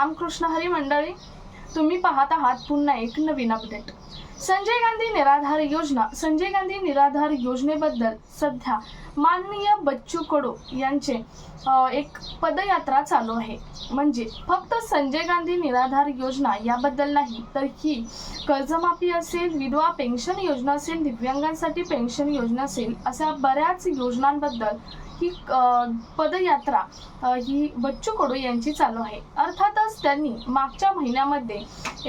रामकृष्ण हरी मंडळी तुम्ही पाहत आहात पुन्हा एक नवीन अपडेट संजय गांधी निराधार योजना संजय गांधी निराधार योजनेबद्दल सध्या माननीय बच्चू कडू यांचे एक पदयात्रा चालू आहे. म्हणजे फक्त संजय गांधी निराधार योजना याबद्दल नाही तर ही कर्जमाफी असेल विधवा पेन्शन योजना असेल दिव्यांगांसाठी पेन्शन योजना असेल अशा बऱ्याच योजनांबद्दल ही पदयात्रा ही बच्चू कडू यांची चालू आहे. अर्थातच त्यांनी मागच्या महिन्यामध्ये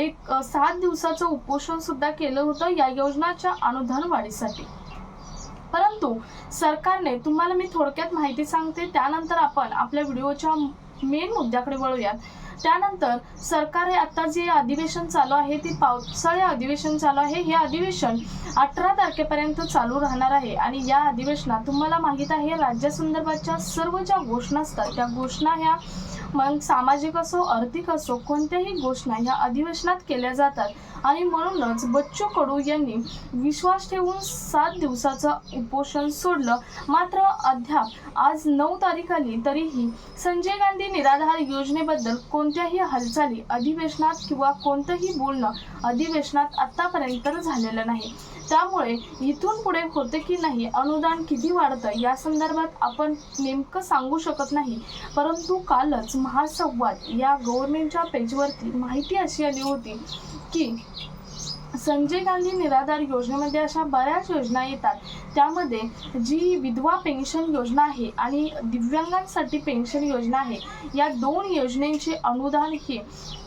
एक सात दिवसाचं उपोषण सुद्धा केलं होतं या योजनाच्या अनुदान वाढीसाठी परंतु सरकारने तुम्हाला मी थोडक्यात माहिती सांगते त्यानंतर आपण आपल्या व्हिडिओच्या मेन मुद्द्याकडे वळूयात. त्यानंतर सरकार हे आता जे अधिवेशन चालू आहे ते पावसाळी अधिवेशन चालू आहे हे अधिवेशन अठरा तारखेपर्यंत चालू राहणार आहे. आणि या अधिवेशनात तुम्हाला माहीत आहे राज्यासंदर्भाच्या सर्व ज्या घोषणा असतात त्या घोषणा ह्या मग सामाजिक असो आर्थिक असो कोणत्याही घोषणा ह्या अधिवेशनात केल्या जातात. आणि म्हणूनच बच्चू कडू यांनी विश्वास ठेवून सात दिवसाचं उपोषण सोडलं. मात्र अद्याप आज नऊ तारीख आली तरीही संजय गांधी निराधार योजनेबद्दल कोण कोणत्याही हालचाली अधिवेशनात किंवा कोणतंही बोलणं अधिवेशनात आत्तापर्यंत झालेलं नाही. त्यामुळे इथून पुढे होते की नाही अनुदान किती वाढतं या संदर्भात आपण नेमकं सांगू शकत नाही. परंतु कालच महासंवाद या गव्हर्नमेंटच्या पेजवरती माहिती अशी आली होती की संजय गांधी निराधार योजनेमध्ये अशा बऱ्याच योजना येतात. त्यामध्ये जी विधवा पेन्शन योजना आहे आणि दिव्यांगांसाठी पेन्शन योजना आहे या दोन योजनेचे अनुदान हे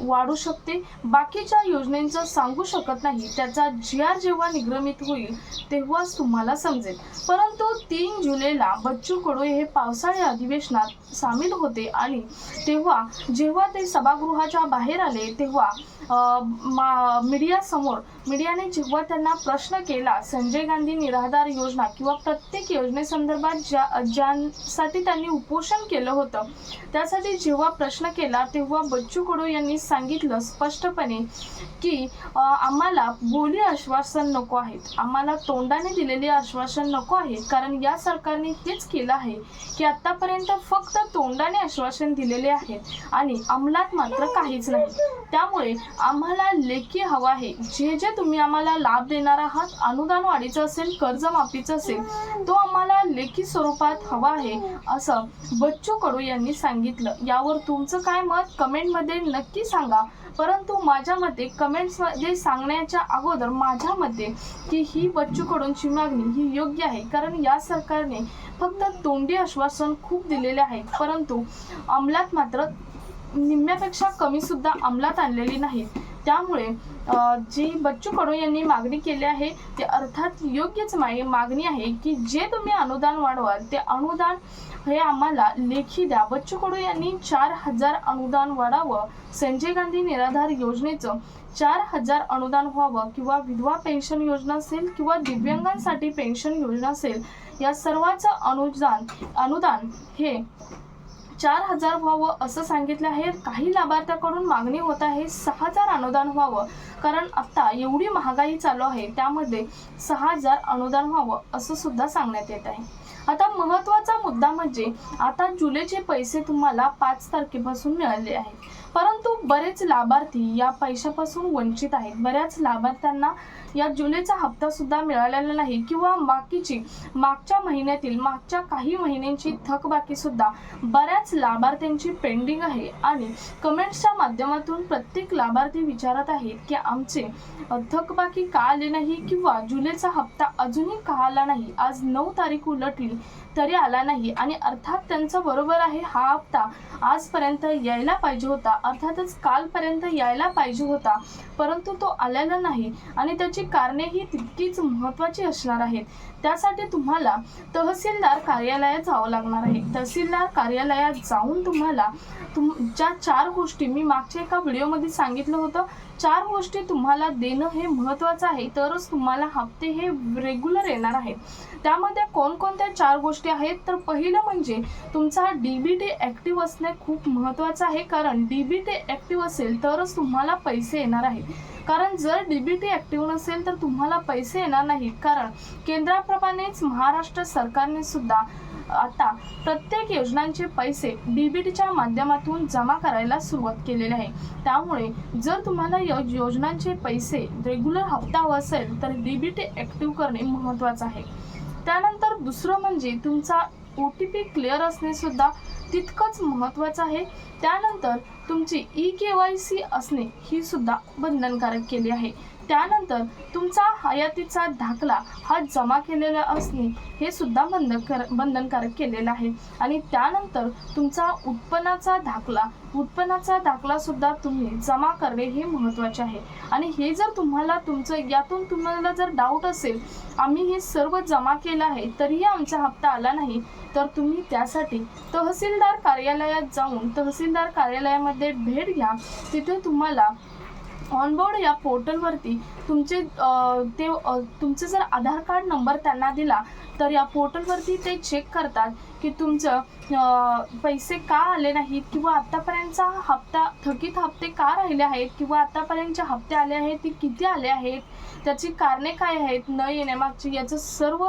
वाढू शकते. बाकीच्या योजनेचं सांगू शकत नाही त्याचा जी आर जेव्हा निगमित होईल तेव्हाच तुम्हाला समजेल. परंतु तीन जुलैला बच्चू कडू हे पावसाळी अधिवेशनात सामील होते आणि तेव्हा जेव्हा ते सभागृहाच्या बाहेर आले तेव्हा मा मीडियासमोर मीडियाने जेव्हा त्यांना प्रश्न केला संजय गांधी निराधार योजना किंवा प्रत्येक योजनेसंदर्भात ज्या ज्यांसाठी त्यांनी उपोषण केलं होतं त्यासाठी जेव्हा प्रश्न केला तेव्हा बच्चू कडू यांनी सांगितलं स्पष्टपणे की आम्हाला बोली आश्वासन नको आहेत. आम्हाला तोंडाने दिलेले आश्वासन नको आहे. कारण या सरकारने हेच केलं आहे की आतापर्यंत फक्त तोंडाने आश्वासन दिलेले आहेत आणि अंमलात मात्र काहीच नाही. त्यामुळे आम्हाला लेखी हवं आहे. जे जे तुम्ही आम्हाला लाभ देणार आहात. अनुदान वाढीचं असेल कर्जमाफीचं असेल तो आम्हाला लेखी स्वरूपात हवा आहे असं बच्चू कडू यांनी सांगितलं. यावर तुमचं काय मत? कमेंटमध्ये नक्की सांगा. परंतु माझ्या मते कमेंट्समध्ये सांगण्याच्या अगोदर माझ्या मते की ही बच्चू कडूंची मागणी ही योग्य आहे. कारण या सरकारने फक्त तोंडी आश्वासन खूप दिलेले आहे. परंतु अंमलात मात्र निम्म्यापेक्षा कमी सुद्धा अंमलात आणलेली नाहीत त्यामुळे जी बच्चू कडू यांनी मागणी केली आहे ते अर्थात योग्यच मागणी आहे की जे तुम्ही अनुदान वाढवाल ते अनुदान हे आम्हाला लेखी द्या. बच्चू कडू यांनी चार हजार अनुदान वाढावं संजय गांधी निराधार योजनेचं चार हजार अनुदान व्हावं किंवा विधवा पेन्शन योजना असेल किंवा दिव्यांगांसाठी पेन्शन योजना असेल या सर्वाचं अनुदान अनुदान हे चार हजार व्हावं असं सांगितलं आहे. काही लाभार्थ्याकडून मागणी होत आहे. सहा हजार अनुदान व्हावं. कारण आता एवढी महागाई चालू आहे. त्यामध्ये सहा हजार अनुदान व्हावं असं सुद्धा सांगण्यात येत आहे. आता महत्त्वाचा मुद्दा म्हणजे आता जुलैचे पैसे तुम्हाला पाच तारखेपासून मिळाले आहेत. परंतु बरेच लाभार्थी या पैशापासून वंचित आहेत. बऱ्याच लाभार्थ्यांना या जुलैचा हप्ता सुद्धा मिळालेला नाही किंवा बाकीची मागच्या महिन्यातील मागच्या काही महिन्यांची थकबाकी सुद्धा बऱ्याच लाभार्थ्यांची पेंडिंग आहे. आणि कमेंट्सच्या माध्यमातून प्रत्येक लाभार्थी विचारत आहेत की आमचे थकबाकी का आले नाही किंवा जुलैचा हप्ता अजूनही का आला नाही? आज नऊ तारीख उलटली तरी आला नाही. आणि अर्थात त्यांचं बरोबर आहे हा हप्ता आजपर्यंत यायला पाहिजे होता. अर्थातच कालपर्यंत यायला पाहिजे होता. परंतु तो आलेला नाही आणि त्याची कारणे तितकीच महत्त्वाची असणार आहेत. त्यासाठी तुम्हाला तहसीलदार कार्यालयात जावं लागणार आहे. तहसीलदार कार्यालयात जाऊन तुम्हाला तुम ज्या चार गोष्टी मी मागच्या एका व्हिडिओमध्ये सांगितलं होतं चार गोष्टी तुम्हाला देणं हे महत्त्वाचं आहे. तरच तुम्हाला हप्ते हे रेग्युलर येणार आहेत. त्यामध्ये कोणकोणत्या चार गोष्टी आहेत? तर पहिलं म्हणजे तुमचा डी बी टी ॲक्टिव्ह असणे खूप महत्त्वाचं आहे. कारण डी बी टी ॲक्टिव्ह असेल तरच तुम्हाला पैसे येणार आहेत. कारण जर डी बी टी ॲक्टिव्ह नसेल तर तुम्हाला पैसे येणार नाहीत. कारण केंद्राप्रमाणेच महाराष्ट्र सरकारने सुद्धा आता प्रत्येक योजनांचे पैसे डीबीटीच्या माध्यमातून जमा करायला सुरुवात केलेली आहे. त्यामुळे जर तुम्हाला यो योजनांचे पैसे रेग्युलर हप्ता हवा असेल तर डीबीटी ॲक्टिव्ह करणे महत्त्वाचं आहे. त्यानंतर दुसरं म्हणजे तुमचा ओ टी पी क्लिअर असणे सुद्धा तितकंच महत्त्वाचं आहे. त्यानंतर तुमची ई के वाय सी असणे ही सुद्धा बंधनकारक केली आहे. त्यानंतर तुमचा हयातीचा दाखला हा जमा केलेला असणे हे सुद्धा बंधनकर बंधनकारक केलेलं आहे. आणि त्यानंतर तुमचा उत्पन्नाचा दाखला उत्पन्नाचा दाखला सुद्धा तुम्ही जमा करणे हे महत्त्वाचे आहे. आणि हे जर तुम्हाला तुमचं यातून तुम्हाला जर डाऊट असेल आम्ही हे सर्व जमा केलं आहे तरीही आमचा हप्ता आला नाही तर तुम्ही त्यासाठी तहसीलदार कार्यालयात जाऊन तहसील तहसीलदार कार्यालयामध्ये भेट घ्या. तिथे तुम्हाला ऑनबोर्ड या पोर्टलवरती तुमचे ते तुमचे जर आधार कार्ड नंबर त्यांना दिला तर या पोर्टलवरती ते चेक करतात की तुमचं पैसे का आले नाहीत किंवा आत्तापर्यंतचा हप्ता थकीत हप्ते का राहिले आहेत किंवा आत्तापर्यंतचे हप्ते आले आहेत ते किती आले आहेत त्याची कारणे काय आहेत न येण्यामागची याचं सर्व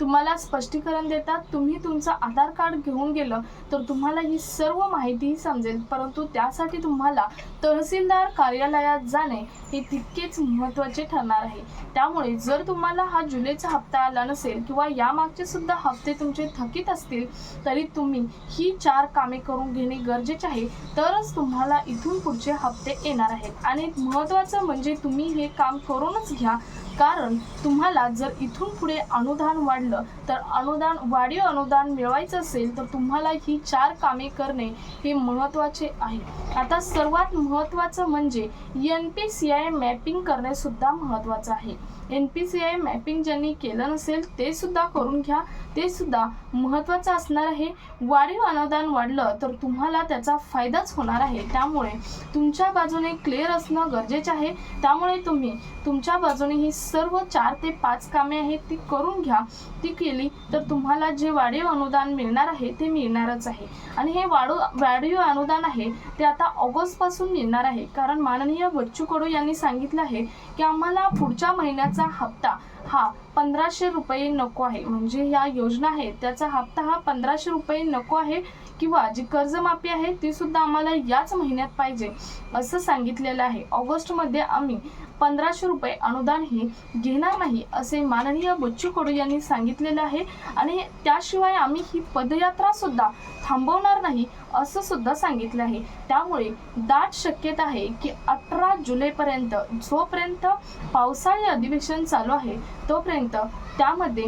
तुम्हाला स्पष्टीकरण देतात. तुम्ही तुमचं आधार कार्ड घेऊन गेलं तर तुम्हाला ही सर्व माहितीही समजेल. परंतु त्यासाठी तुम्हाला तहसीलदार कार्यालयात जाणे हे तितकेच महत्त्वाचे ठरणार आहे. त्यामुळे जर तुम्हाला हा जुलैचा हप्ता आला नसेल किंवा या यामागचे सुद्धा हप्ते तुमचे थकीत असतील तरी तुम्ही ही चार कामे करून घेणे गरजेचे आहे. तरच तुम्हाला इथून पुढचे हप्ते येणार आहेत. आणि महत्त्वाचं म्हणजे तुम्ही हे काम करूनच घ्या. कारण तुम्हाला जर इथून पुढे अनुदान वाढलं तर अनुदान वाढीव अनुदान मिळवायचं असेल तर तुम्हाला ही चार कामे करणे हे महत्त्वाचे आहे. आता सर्वात महत्त्वाचं म्हणजे N P C I mapping करणे सुद्धा महत्त्वाचं आहे. N P C I mapping ज्यांनी केलं नसेल ते सुद्धा करून घ्या. ते सुद्धा महत्त्वाचं असणार आहे. वाढीव अनुदान वाढलं तर तुम्हाला त्याचा फायदाच होणार आहे. त्यामुळे तुमच्या बाजूने क्लिअर असणं गरजेचं आहे. त्यामुळे तुम्ही तुमच्या बाजूने ही सर्व चार ते पाच कामे आहेत ती करून घ्या. ती केली तर तुम्हाला जे वाढीव अनुदान मिळणार आहे ते मिळणारच आहे. आणि हे वाढू वाढीव अनुदान आहे ते आता ऑगस्टपासून मिळणार आहे. कारण माननीय बच्चू कडू यांनी सांगितलं आहे की आम्हाला पुढच्या महिन्याचा हप्ता हा पंधराशे रुपये नको आहे. म्हणजे या योजना आहेत त्याचा हप्ता हा पंधराशे रुपये नको आहे किंवा जी कर्जमाफी आहे ती सुद्धा आम्हाला याच महिन्यात पाहिजे असं सांगितलेलं आहे. ऑगस्टमध्ये आम्ही पंधराशे रुपये अनुदान हे घेणार नाही असे माननीय बच्चू कडू यांनी सांगितलेलं आहे. आणि त्याशिवाय आम्ही ही पदयात्रा सुद्धा थांबवणार नाही असं सुद्धा सांगितलं आहे. त्यामुळे दाट शक्यता आहे की अठरा जुलैपर्यंत जोपर्यंत पावसाळी अधिवेशन चालू आहे तोपर्यंत त्यामध्ये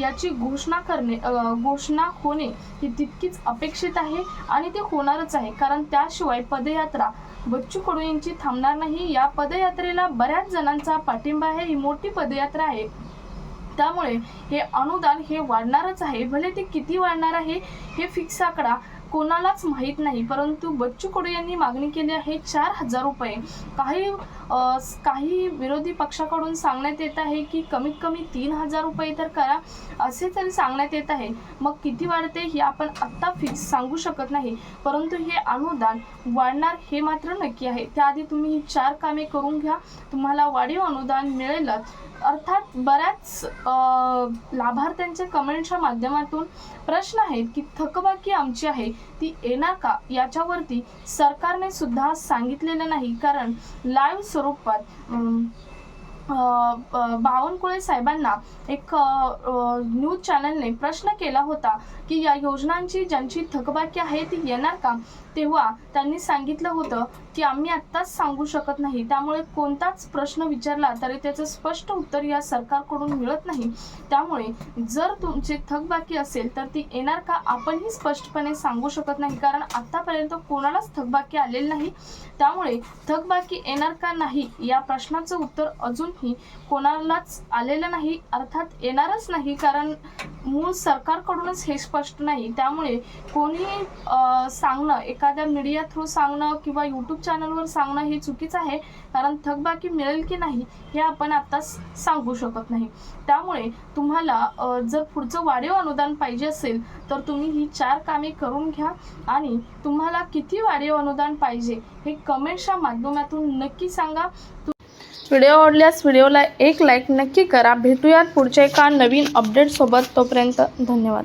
याची घोषणा करणे घोषणा होणे ही तितकीच अपेक्षित आहे आणि ते होणारच आहे. कारण त्याशिवाय पदयात्रा बच्चू कडू यांची थांबणार नाही. या पदयात्रेला बऱ्याच जणांचा पाठिंबा आहे. ही मोठी पदयात्रा आहे. त्यामुळे हे अनुदान हे वाढणारच आहे. भले ते किती वाढणार आहे हे फिक्स आकडा कोणालाच माहीत नाही परंतु बच्चू कडू यांनी मागणी केली आहे चार हजार रुपये. काही काही विरोधी पक्षाकडून सांगण्यात येत आहे की कमीत कमी तीन हजार रुपये तर करा असे तरी सांगण्यात येत आहे. मग किती वाढते हे आपण आत्ता फिक्स सांगू शकत नाही. परंतु हे अनुदान वाढणार हे मात्र नक्की आहे. त्याआधी तुम्ही ही चार कामे करून घ्या. तुम्हाला वाढीव अनुदान मिळेलच अर्थात बऱ्याच लाभार्थ्यांच्या कमेंटच्या माध्यमातून प्रश्न आहेत की थकबाकी आमची आहे ती येणार का? याच्यावरती सरकारने सुद्धा सांगितलेलं नाही. कारण लाईव्ह 40. बावनकुळे साहेबांना एक न्यूज चॅनलने प्रश्न केला होता की या योजनांची ज्यांची थकबाकी आहे ती येणार का? तेव्हा त्यांनी सांगितलं होतं की आम्ही आत्ताच सांगू शकत नाही. त्यामुळे कोणताच प्रश्न विचारला तरी त्याचं स्पष्ट उत्तर या सरकारकडून मिळत नाही. त्यामुळे जर तुमची थकबाकी असेल तर ती येणार का? आपणही स्पष्टपणे सांगू शकत नाही. कारण आत्तापर्यंत कोणालाच थकबाकी आलेली नाही. त्यामुळे थकबाकी येणार का नाही या प्रश्नाचं उत्तर अजून अजूनही कोणालाच आलेलं नाही अर्थात येणारच नाही कारण मूळ सरकारकडूनच हे स्पष्ट नाही. त्यामुळे कोणी सांगणं एखाद्या मीडिया थ्रू सांगणं किंवा यूट्यूब चॅनलवर सांगणं हे चुकीचं आहे कारण थकबाकी मिळेल की नाही हे आपण आत्ताच सांगू शकत नाही. त्यामुळे तुम्हाला जर पुढचं वाढीव अनुदान पाहिजे असेल तर तुम्ही ही चार कामे करून घ्या आणि तुम्हाला किती वाढीव अनुदान पाहिजे हे कमेंट्सच्या माध्यमातून नक्की सांगा. व्हिडिओ आवडल्यास व्हिडिओला एक लाईक नक्की करा. भेटूयात पुढच्या एका नवीन अपडेटसोबत तोपर्यंत धन्यवाद.